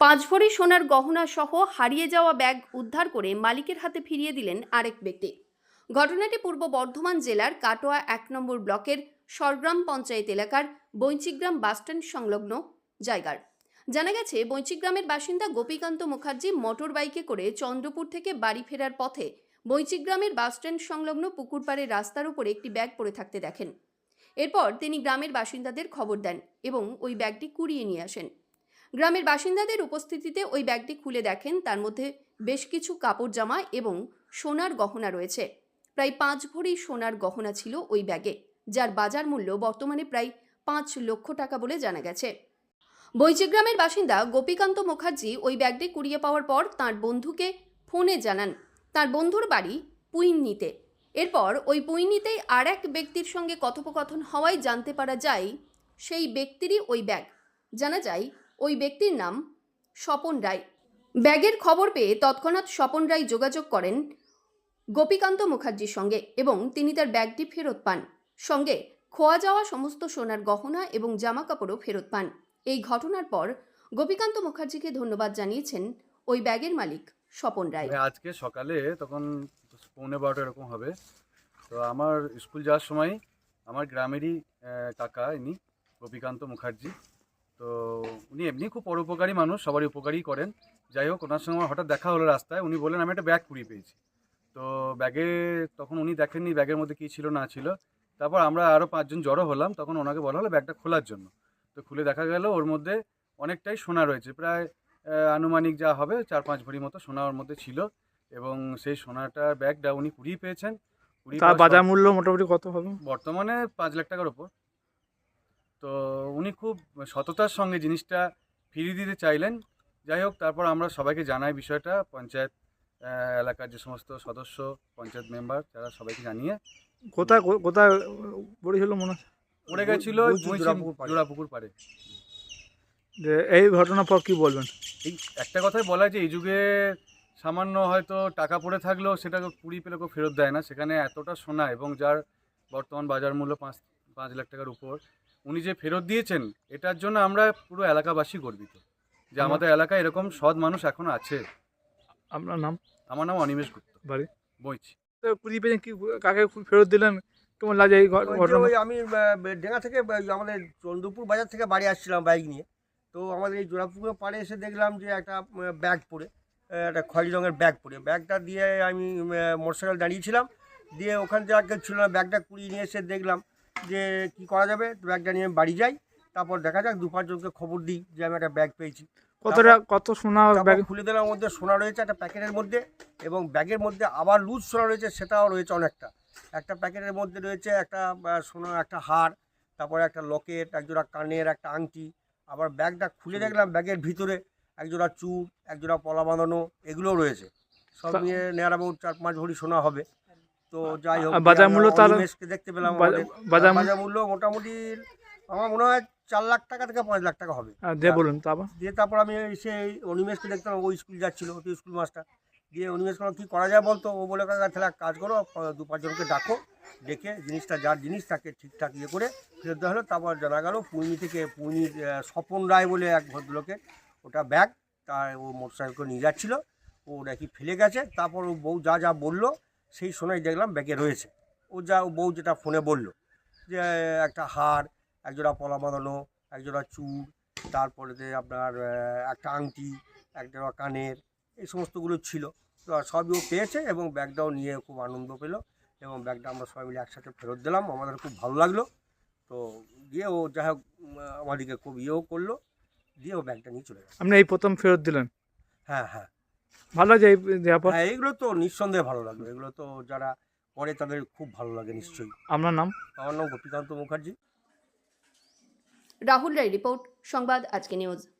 পাঁচ ভরি সোনার গহনা সহ হারিয়ে যাওয়া ব্যাগ উদ্ধার করে মালিকের হাতে ফিরিয়ে দিলেন আরেক ব্যক্তি। ঘটনাটি পূর্ব বর্ধমান জেলার কাটোয়া এক নম্বর ব্লকের সরগ্রাম পঞ্চায়েত এলাকার বৈচিগ্রাম বাসস্ট্যান্ড সংলগ্ন জায়গার। জানা গেছে, বৈচিগ্রামের বাসিন্দা গোপীকান্ত মুখার্জি মোটর বাইকে করে চন্দ্রপুর থেকে বাড়ি ফেরার পথে বৈচিগ্রামের বাসস্ট্যান্ড সংলগ্ন পুকুরপাড়ের রাস্তার উপরে একটি ব্যাগ পড়ে থাকতে দেখেন। এরপর তিনি গ্রামের বাসিন্দাদের খবর দেন এবং ওই ব্যাগটি কুড়িয়ে নিয়ে আসেন। গ্রামের বাসিন্দাদের উপস্থিতিতে ওই ব্যাগটি খুলে দেখেন। তার মধ্যে বেশ কিছু কাপড় জামা এবং সোনার গহনা রয়েছে। প্রায় পাঁচ ভরি সোনার গহনা ছিল ওই ব্যাগে, যার বাজার মূল্য বর্তমানে প্রায় পাঁচ লক্ষ টাকা বলে জানা গেছে। বৈচিগ্রামের বাসিন্দা গোপীকান্ত মুখার্জি ওই ব্যাগটি কুড়িয়ে পাওয়ার পর তার বন্ধুকে ফোনে জানান, তার বন্ধুর বাড়ি পুইন্নিতে। এরপর ওই পুইন্নিতেই আর এক ব্যক্তির সঙ্গে কথোপকথন হওয়ায় জানতে পারা যায়, সেই ব্যক্তিরই ওই ব্যাগ। জানা যায় ওই ব্যক্তির নাম স্বপন রায়। ব্যাগের খবর পেয়ে তৎক্ষণাৎ স্বপন রায় যোগাযোগ করেন গোপীকান্ত মুখার্জির সঙ্গে এবং তিনি তার ব্যাগটি ফেরত পান। সঙ্গে খোয়া যাওয়া সমস্ত সোনার গহনা এবং জামাকাপড়ও ফেরত পান। এই ঘটনার পর গোপীকান্ত মুখার্জিকে ধন্যবাদ জানিয়েছেন ওই ব্যাগের মালিক স্বপন রায়। আজকে সকালে তখন পৌনে বারোটা এরকম হবে। তো আমার স্কুল যাওয়ার সময় আমার গ্রামেরই কাকা ইনি, গোপীকান্ত মুখার্জি। তো উনি এমনি খুব পরোপকারী মানুষ সবারই উপকারই করেন। যাই হোক ওনার সঙ্গে হঠাৎ দেখা হলো রাস্তায়। উনি বললেন আমি একটা ব্যাগ কুড়িয়ে পেয়েছি। তো ব্যাগে তখন উনি দেখেননি ব্যাগের মধ্যে কী ছিল না ছিল। তারপর আমরা আরও পাঁচজন জড়ো হলাম। তখন ওনাকে বলা হলো ব্যাগটা খোলার জন্য। তো খুলে দেখা গেল ওর মধ্যে অনেকটাই সোনা রয়েছে। প্রায় আনুমানিক যা হবে চার পাঁচ ভরি মতো সোনা ওর মধ্যে ছিল। এবং সেই সোনাটার ব্যাগটা উনি কুড়িয়ে পেয়েছেন। কুড়িয়ে বাজার মূল্য মোটামুটি কত হবে? বর্তমানে পাঁচ লাখ টাকার ওপর। তো উনি খুব সততার সঙ্গে জিনিসটা ফিরিয়ে দিতে চাইলেন। যাই হোক তারপর আমরা সবাইকে জানাই বিষয়টা। পঞ্চায়েত এলাকার যে সমস্ত সদস্য পঞ্চায়েত মেম্বার যারা সবাইকে জানিয়ে। কোথায় কোথায় পড়েছিল মনে হচ্ছে পড়ে গেছিল জোড়াপুকুর পাড়ে। যে এই ঘটনার পর কি বলবেন? এই একটা কথাই বলা যে এই যুগে সামান্য হয়তো টাকা পড়ে থাকলেও সেটাকে কুড়ি পেলে কেউ ফেরত দেয় না। সেখানে এতটা সোনা এবং যার বর্তমান বাজার মূল্য পাঁচ পাঁচ লাখ টাকার উপর উনি যে ফেরত দিয়েছেন এটার জন্য আমরা পুরো এলাকাবাসী গর্বিত যে আমাদের এলাকায় এরকম সৎ মানুষ এখন আছে। আপনার নাম? আমার নাম অনিমেষ গুপ্ত। বাড়ি? বইছি। পেয়েছেন কি কাকে ফেরত দিলেন? কেমন লাগে এই ঘটনা? আমি ডেঙ্গা থেকে আমাদের চন্দ্রপুর বাজার থেকে বাড়ি আসছিলাম বাইক নিয়ে। তো আমাদের এই জোড়াপুকুরের পাড়ে এসে দেখলাম যে একটা ব্যাগ পড়ে আহ, একটা খয়েরি রঙের ব্যাগ পড়ে। ব্যাগটা দিয়ে আমি মোটরসাইকেল দাঁড়িয়েছিলাম দিয়ে ওখান থেকে আর কেউ ছিল না ব্যাগটা কুড়িয়ে নিয়ে এসে দেখলাম। যে কি করা যাবে ব্যাগটা নিয়ে আমি বাড়ি যাই তারপর দেখা যাক দু পাঁচজনকে খবর দিই যে আমি একটা ব্যাগ পেয়েছি। কতটা কত সোনা ব্যাগ? খুলে দিলাম মধ্যে সোনা রয়েছে একটা প্যাকেটের মধ্যে এবং ব্যাগের মধ্যে আবার লুজ সোনা রয়েছে সেটাও রয়েছে অনেকটা। একটা প্যাকেটের মধ্যে রয়েছে একটা সোনার একটা হার তারপরে একটা লকেট একজোড়া কানের একটা আংটি আবার ব্যাগটা খুলে দেখলাম ব্যাগের ভিতরে একজোড়া চুর একজোড়া পলা বাঁধানো এগুলোও রয়েছে। সব নিয়ে নেয়ার আবার চার পাঁচ ভরি সোনা হবে। তো যাই হোক বাজার মূল্য তাহলে- দেখতে পেলাম বাজার- মূল্য- মোটামুটি আমার মনে হয় চার লাখ টাকা থেকে পাঁচ লাখ টাকা হবে। দিয়ে বলুন তারপর? দিয়ে তারপর আমি সেই অনিমেষকে দেখতাম ও স্কুল যাচ্ছিল ও তো স্কুল মাস্টার। দিয়ে অনিমেষ কী করা যায় বলতো? ও বলে তাহলে কাজ করো দু পাঁচজনকে ডাকো ডেকে জিনিসটা যার জিনিস তাকে ঠিকঠাক ইয়ে করে ফেরত দেওয়া হলো। তারপর জানা গেল পুইনি থেকে পুইনির আহ, স্বপন রায় বলে এক ভদ্রলোকের ওটা ব্যাগ তার ও মোটরসাইকেল নিয়ে যাচ্ছিল। ও নাকি ফেলে গেছে। তারপর ও বউ যা যা বলল সেই সময় দেখলাম ব্যাগে রয়েছে। ও যা ও বউ যেটা ফোনে বলল যে একটা হার একজোড়া পলা বাঁধানো একজোড়া চুর তারপরে যে আপনার একটা আংটি একটা কানের এই সমস্তগুলো ছিল। তো সবই ও পেয়েছে এবং ব্যাগটাও নিয়ে খুব আনন্দ পেল এবং ব্যাগটা আমরা সবাই মিলে একসাথে ফেরত দিলাম। আমাদের খুব ভালো লাগল। তো দিয়ে ও যাই হোক আমাদেরকে খুব ইয়েও করল দিয়ে ও ব্যাগটা নিয়ে চলে গেল। আপনি এই প্রথম ফেরত দিলেন? হ্যাঁ হ্যাঁ। ভালো লাগে এই দেওয়ার পর হ্যাঁ এগুলো তো নিঃসন্দেহে ভালো লাগবে। এগুলো তো যারা করে তাদের খুব ভালো লাগে নিশ্চয়ই। আপনার নাম? আমার নাম গোপীকান্ত মুখার্জি। রাহুল রায় রিপোর্ট সংবাদ আজকে নিউজ।